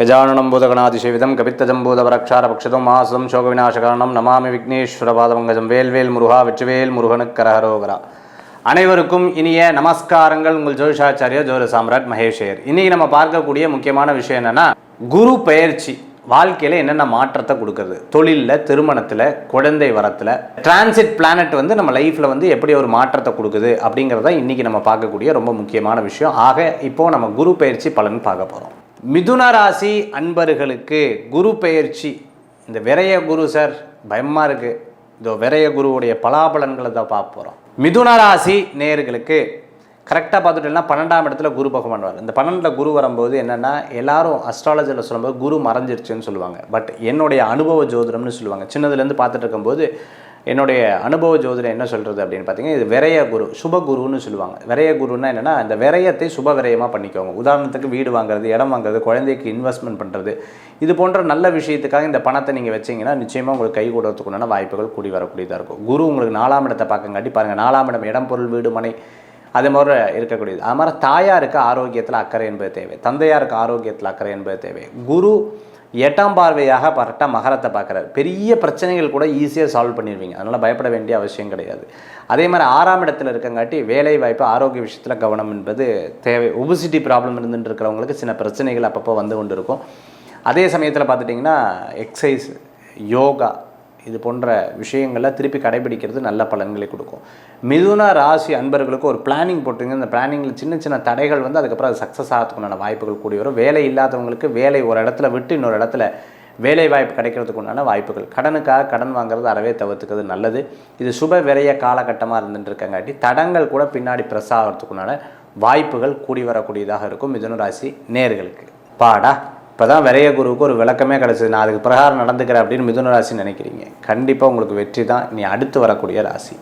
கஜானனம் பூதகணாதிசேவிதம் கபித்தஜம்பூதவரக்ஷாரபக்ஷதம் மாசம் சோகவிநாசகாரணம் நமாமி விக்னேஸ்வரபாதவங்கஜம் வேல்வேல் முருகா வெற்றிவேல் முருகனுக்கு கரஹரோகரா அனைவருக்கும் இனிய நமஸ்காரங்கள். உங்கள் ஜோதிஷாச்சாரியா ஜோதி சாம்ராட் மகேஷேர் இன்னைக்கு நம்ம பார்க்கக்கூடிய முக்கியமான விஷயம் என்னன்னா குரு பயிற்சி வாழ்க்கையில் என்னென்ன மாற்றத்தை கொடுக்குறது தொழிலில் திருமணத்தில் குழந்தை வரத்தில் டிரான்சிட் பிளானட் வந்து நம்ம லைஃப்பில் வந்து எப்படி ஒரு மாற்றத்தை கொடுக்குது அப்படிங்கிறத இன்றைக்கி நம்ம பார்க்கக்கூடிய ரொம்ப முக்கியமான விஷயம். ஆக இப்போது நம்ம குரு பயிற்சி பலன் பார்க்க போகிறோம் மிதுன ராசி அன்பர்களுக்கு குரு பெயர்ச்சி. இந்த விரைய குரு சார் பயமாக இருக்குது இதோ விரைய குருவுடைய பலாபலன்களை தான் பார்க்க போகிறோம் மிதுன ராசி நேயர்களுக்கு கரெக்டாக பார்த்துட்டோம்னா பன்னெண்டாம் இடத்துல குரு பகவான் வரும் இந்த பன்னெண்டில் குரு வரும்போது என்னென்னா எல்லாரும் அஸ்ட்ராலஜியில் சொல்லும்போது குரு மறைஞ்சிருச்சுன்னு சொல்லுவாங்க. பட் என்னுடைய அனுபவ ஜோதிடம்னு சொல்லுவாங்க. சின்னதுலேருந்து பார்த்துட்டு இருக்கும்போது என்னுடைய அனுபவ ஜோதிடம் என்ன சொல்கிறது அப்படின்னு பார்த்தீங்கன்னா இது விரைய குரு சுப குருன்னு சொல்லுவாங்க. விரைய குருன்னா என்னென்னா இந்த விரயத்தை சுப விரயமாக பண்ணிக்கோங்க. உதாரணத்துக்கு வீடு வாங்குறது இடம் வாங்குறது குழந்தைக்கு இன்வெஸ்ட்மெண்ட் பண்ணுறது இது போன்ற நல்ல விஷயத்துக்காக இந்த பணத்தை நீங்கள் வச்சிங்கன்னா நிச்சயமாக உங்களுக்கு கை கொடுறதுக்குண்டான வாய்ப்புகள் கூடி வரக்கூடியதாக இருக்கும். குரு உங்களுக்கு நாலாம் இடத்தை பார்க்கங்காட்டி பாருங்கள் நாலாம் இடம் இடம் பொருள் வீடு மனை அது மாதிரி இருக்கக்கூடியது. அது மாதிரி தாயாருக்கு ஆரோக்கியத்தில் அக்கறை என்பது தேவை. தந்தையாருக்கு ஆரோக்கியத்தில் அக்கறை என்பது தேவை. குரு எட்டாம் பார்வையாக கரெக்டாக மகரத்தை பார்க்குறாரு. பெரிய பிரச்சனைகள் கூட ஈஸியாக சால்வ் பண்ணிடுவீங்க. அதனால் பயப்பட வேண்டிய அவசியம் கிடையாது. அதே மாதிரி ஆறாம் இடத்துல இருக்கங்காட்டி வேலை வாய்ப்பு ஆரோக்கிய விஷயத்தில் கவனம் என்பது தேவை. ஒபிசிட்டி ப்ராப்ளம் இருந்துட்டு இருக்கிறவங்களுக்கு சில பிரச்சனைகள் அப்பப்போ வந்து கொண்டு இருக்கும் அதே சமயத்தில் பார்த்துட்டிங்கன்னா எக்ஸசைஸ் யோகா இது போன்ற விஷயங்களில் திருப்பி கடைபிடிக்கிறது நல்ல பலன்களை கொடுக்கும். மிதுன ராசி அன்பர்களுக்கு ஒரு பிளானிங் போட்டுங்க. இந்த பிளானிங்கில் சின்ன சின்ன தடைகள் வந்து அதுக்கப்புறம் அது சக்ஸஸ் ஆகிறதுக்குண்டான வாய்ப்புகள் கூடி வரும். வேலை இல்லாதவங்களுக்கு வேலை ஒரு இடத்துல விட்டு இன்னொரு இடத்துல வேலை வாய்ப்பு கிடைக்கிறதுக்கு உண்டான வாய்ப்புகள். கடனுக்காக கடன் வாங்குறது அறவே தவிர்த்துக்கிறது நல்லது. இது சுப விரைய காலகட்டமாக இருந்துட்டுருக்கங்காட்டி தடங்கள் கூட பின்னாடி ப்ரெஸ் ஆகிறதுக்குண்டான வாய்ப்புகள் கூடி வரக்கூடியதாக இருக்கும். மிதுன ராசி நேர்களுக்கு. பாடா. இப்போ தான் விரைய குருவுக்கு ஒரு விளக்கமே கிடச்சிது. நான் அதுக்கு பிரகாரம் நடந்துக்கிறேன் அப்படின்னு மிதுன ராசி நினைக்கிறீங்க. கண்டிப்பாக உங்களுக்கு வெற்றி தான் நீ அடுத்து வரக்கூடிய ராசி.